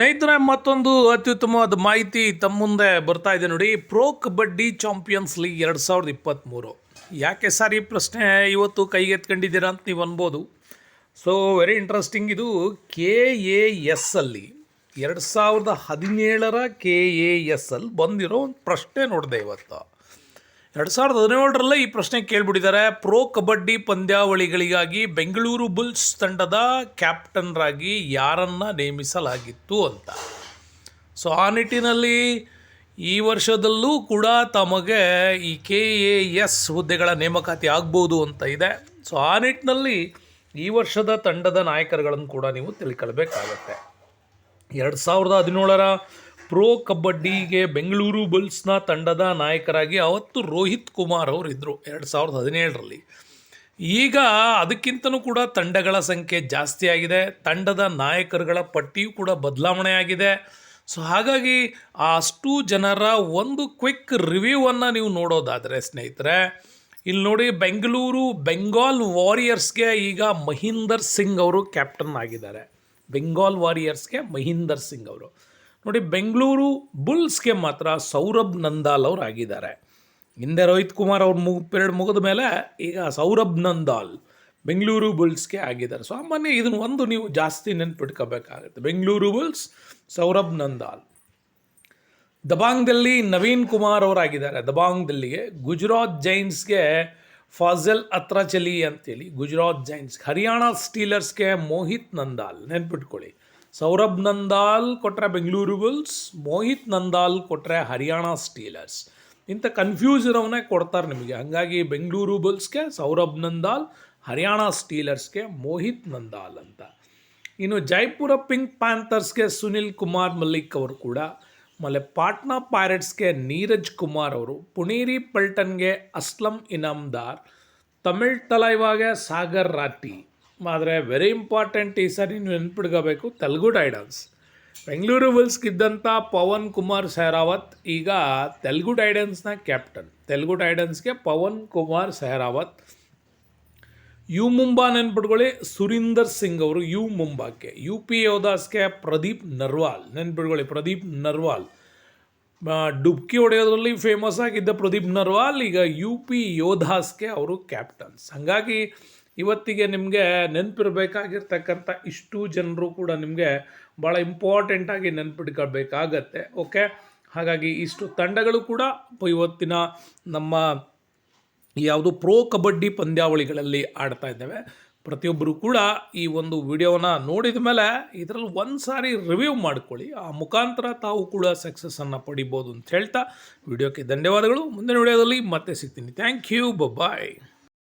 ಸ್ನೇಹಿತರೆ, ಮತ್ತೊಂದು ಅತ್ಯುತ್ತಮವಾದ ಮಾಹಿತಿ ತಮ್ಮ ಮುಂದೆ ಬರ್ತಾ ಇದೆ ನೋಡಿ. ಪ್ರೋ ಕಬಡ್ಡಿ ಚಾಂಪಿಯನ್ಸ್ ಲೀಗ್ ಎರಡು ಸಾವಿರದ ಇಪ್ಪತ್ತ್ಮೂರು ಯಾಕೆ ಸರ್ ಈ ಪ್ರಶ್ನೆ, ಇವತ್ತು ಕೈಗೆತ್ಕೊಂಡಿದ್ದೀರಾ ಅಂತ ನೀವು ಅನ್ಬೋದು. ಸೊ ವೆರಿ ಇಂಟ್ರೆಸ್ಟಿಂಗ್ ಇದು. ಕೆ ಎ ಎಸ್ ಅಲ್ಲಿ ಎರಡು ಸಾವಿರದ ಹದಿನೇಳರ ಕೆ ಎ ಎಸ್ ಅಲ್ಲಿ ಬಂದಿರೋ ಒಂದು ಪ್ರಶ್ನೆ ನೋಡಿದೆ ಇವತ್ತು. ಎರಡು ಸಾವಿರದ ಹದಿನೇಳರಲ್ಲೇ ಈ ಪ್ರಶ್ನೆ ಕೇಳಿಬಿಟ್ಟಿದ್ದಾರೆ. ಪ್ರೋ ಕಬಡ್ಡಿ ಪಂದ್ಯಾವಳಿಗಳಿಗಾಗಿ ಬೆಂಗಳೂರು ಬುಲ್ಸ್ ತಂಡದ ಕ್ಯಾಪ್ಟನ್ರಾಗಿ ಯಾರನ್ನು ನೇಮಿಸಲಾಗಿತ್ತು ಅಂತ. ಸೊ, ಆ ನಿಟ್ಟಿನಲ್ಲಿ ಈ ವರ್ಷದಲ್ಲೂ ಕೂಡ ತಮಗೆ ಈ ಕೆ ಎ ಎಸ್ ಹುದ್ದೆಗಳ ನೇಮಕಾತಿ ಆಗ್ಬೋದು ಅಂತ ಇದೆ. ಸೊ, ಆ ನಿಟ್ಟಿನಲ್ಲಿ ಈ ವರ್ಷದ ತಂಡದ ನಾಯಕರುಗಳನ್ನು ಕೂಡ ನೀವು ತಿಳ್ಕೊಳ್ಬೇಕಾಗತ್ತೆ. ಎರಡು ಸಾವಿರದ ಹದಿನೇಳರ ಪ್ರೋ ಕಬಡ್ಡಿಗೆ ಬೆಂಗಳೂರು ಬುಲ್ಸ್ನ ತಂಡದ ನಾಯಕರಾಗಿ ಅವತ್ತು ರೋಹಿತ್ ಕುಮಾರ್ ಅವರು ಇದ್ದರು ಎರಡು ಸಾವಿರದ ಹದಿನೇಳರಲ್ಲಿ. ಈಗ ಅದಕ್ಕಿಂತಲೂ ಕೂಡ ತಂಡಗಳ ಸಂಖ್ಯೆ ಜಾಸ್ತಿ ಆಗಿದೆ. ತಂಡದ ನಾಯಕರುಗಳ ಪಟ್ಟಿಯೂ ಕೂಡ ಬದಲಾವಣೆ ಆಗಿದೆ ಸೊ ಹಾಗಾಗಿ ಆ ಅಷ್ಟು ಜನರ ಒಂದು ಕ್ವಿಕ್ ರಿವ್ಯೂವನ್ನು ನೀವು ನೋಡೋದಾದರೆ ಸ್ನೇಹಿತರೆ, ಇಲ್ಲಿ ನೋಡಿ ಬೆಂಗಳೂರು ಬೆಂಗಾಲ್ ವಾರಿಯರ್ಸ್ಗೆ ಈಗ ಮಹೀಂದರ್ ಸಿಂಗ್ ಅವರು ಕ್ಯಾಪ್ಟನ್ ಆಗಿದ್ದಾರೆ. ಬೆಂಗಾಲ್ ವಾರಿಯರ್ಸ್ಗೆ ಮಹೀಂದರ್ ಸಿಂಗ್ ಅವರು. ನೋಡಿ, ಬೆಂಗಳೂರು ಬುಲ್ಸ್ಗೆ ಮಾತ್ರ ಸೌರಭ್ ನಂದಾಲ್ ಅವರು ಆಗಿದ್ದಾರೆ ಹಿಂದೆ ರೋಹಿತ್ ಕುಮಾರ್ ಅವ್ರ ಮುಗ್ ಪೀರಿಯಡ್ ಮುಗಿದ ಮೇಲೆ ಈಗ ಸೌರಭ್ ನಂದಾಲ್ ಬೆಂಗಳೂರು ಬುಲ್ಸ್ಗೆ ಆಗಿದ್ದಾರೆ. ಸಾಮಾನ್ಯ ಇದನ್ನು ಒಂದು ನೀವು ಜಾಸ್ತಿ ನೆನ್ಪಿಟ್ಕೋಬೇಕಾಗುತ್ತೆ. ಬೆಂಗಳೂರು ಬುಲ್ಸ್, ಸೌರಭ್ ನಂದಾಲ್. ದಬಾಂಗ್ದಲ್ಲಿ ನವೀನ್ ಕುಮಾರ್ ಅವರಾಗಿದ್ದಾರೆ. ದಬಾಂಗ್ದಲ್ಲಿಗೆ ಗುಜರಾತ್ ಜೈನ್ಸ್ಗೆ ಫಾಜಲ್ ಅತ್ರಚಲಿ ಅಂತೇಳಿ ಗುಜರಾತ್ ಜೈನ್ಸ್, ಹರಿಯಾಣ ಸ್ಟೀಲರ್ಸ್ಗೆ ಮೋಹಿತ್ ನಂದಾಲ್. ನೆನ್ಪಿಟ್ಕೊಳ್ಳಿ. ಸೌರಭ್ ನಂದಾಲ್ ಕೊಟ್ಟರೆ ಬೆಂಗಳೂರು ಬುಲ್ಸ್ ಮೋಹಿತ್ ನಂದಾಲ್ ಕೊಟ್ಟರೆ ಹರಿಯಾಣ ಸ್ಟೀಲರ್ಸ್ ಇಂಥ ಕನ್ಫ್ಯೂಸ್ ಇರೋವನ್ನೇ ಕೊಡ್ತಾರೆ ನಿಮಗೆ. ಹಾಗಾಗಿ ಬೆಂಗಳೂರು ಬುಲ್ಸ್ಗೆ ಸೌರಭ್ ನಂದಾಲ್, ಹರಿಯಾಣ ಸ್ಟೀಲರ್ಸ್ಗೆ ಮೋಹಿತ್ ನಂದಾಲ್ ಅಂತ. ಇನ್ನು ಜೈಪುರ ಪಿಂಕ್ ಪ್ಯಾಂಥರ್ಸ್ಗೆ ಸುನಿಲ್ ಕುಮಾರ್ ಮಲ್ಲಿಕ್ ಅವರು ಕೂಡ. ಆಮೇಲೆ ಪಾಟ್ನಾ ಪ್ಯಾರೆಟ್ಸ್ಗೆ ನೀರಜ್ ಕುಮಾರ್ ಅವರು. ಪುಣೇರಿ ಪಲ್ಟನ್ಗೆ ಅಸ್ಲಂ ಇನಾಮ್ದಾರ್. ತಮಿಳ್ ತಲೈವಾಗೆ ಸಾಗರ್ ರಾಟಿ ಆದರೆ ವೆರಿ ಇಂಪಾರ್ಟೆಂಟ್ ಈ ಸರಿ ನೀವು ನೆನ್ಪಿಡ್ಕೋಬೇಕು ತೆಲುಗು ಟೈಡನ್ಸ್ ಬೆಂಗಳೂರು ಬುಲ್ಸ್ಗಿದ್ದಂಥ ಪವನ್ ಕುಮಾರ್ ಸೆಹರಾವತ್ ಈಗ ತೆಲುಗು ಟೈಡನ್ಸ್ನ ಕ್ಯಾಪ್ಟನ್ ತೆಲುಗು ಟೈಡನ್ಸ್ಗೆ ಪವನ್ ಕುಮಾರ್ ಸೆಹರಾವತ್ ಯು ಮುಂಬಾ ನೆನ್ಪಿಟ್ಕೊಳ್ಳಿ, ಸುರೀಂದರ್ ಸಿಂಗ್ ಅವರು ಯು ಮುಂಬಾಕ್ಕೆ. ಯು ಪಿ ಯೋಧಾಸ್ಗೆ ಪ್ರದೀಪ್ ನರ್ವಾಲ್. ನೆನ್ಪಿಟ್ಕೊಳ್ಳಿ, ಪ್ರದೀಪ್ ನರ್ವಾಲ್. ಡುಬ್ಕಿ ಹೊಡೆಯೋದ್ರಲ್ಲಿ ಫೇಮಸ್ ಆಗಿದ್ದ ಪ್ರದೀಪ್ ನರ್ವಾಲ್, ಈಗ ಯು ಪಿ ಯೋಧಾಸ್ಗೆ ಅವರು ಕ್ಯಾಪ್ಟನ್ಸ್ ಹಾಗಾಗಿ ಇವತ್ತಿಗೆ ನಿಮಗೆ ನೆನಪಿರಬೇಕಾಗಿರ್ತಕ್ಕಂಥ ಇಷ್ಟು ಜನರು ಕೂಡ ನಿಮಗೆ ಭಾಳ ಇಂಪಾರ್ಟೆಂಟಾಗಿ ನೆನ್ಪಿಟ್ಕೊಳ್ಬೇಕಾಗತ್ತೆ ಓಕೆ ಹಾಗಾಗಿ ಇಷ್ಟು ತಂಡಗಳು ಕೂಡ ಇವತ್ತಿನ ನಮ್ಮ ಯಾವುದು ಪ್ರೋ ಕಬಡ್ಡಿ ಪಂದ್ಯಾವಳಿಗಳಲ್ಲಿ ಆಡ್ತಾ ಇದ್ದೇವೆ. ಪ್ರತಿಯೊಬ್ಬರು ಕೂಡ ಈ ಒಂದು ವಿಡಿಯೋನ ನೋಡಿದ ಮೇಲೆ ಇದರಲ್ಲಿ ಒಂದು ಸಾರಿ ರಿವ್ಯೂ ಮಾಡ್ಕೊಳ್ಳಿ. ಆ ಮುಖಾಂತರ ತಾವು ಕೂಡ ಸಕ್ಸಸ್ಸನ್ನು ಪಡಿಬೋದು ಅಂತ ಹೇಳ್ತಾ ವಿಡಿಯೋಕ್ಕೆ ಧನ್ಯವಾದಗಳು. ಮುಂದಿನ ವಿಡಿಯೋದಲ್ಲಿ ಮತ್ತೆ ಸಿಗ್ತೀನಿ. Thank you bye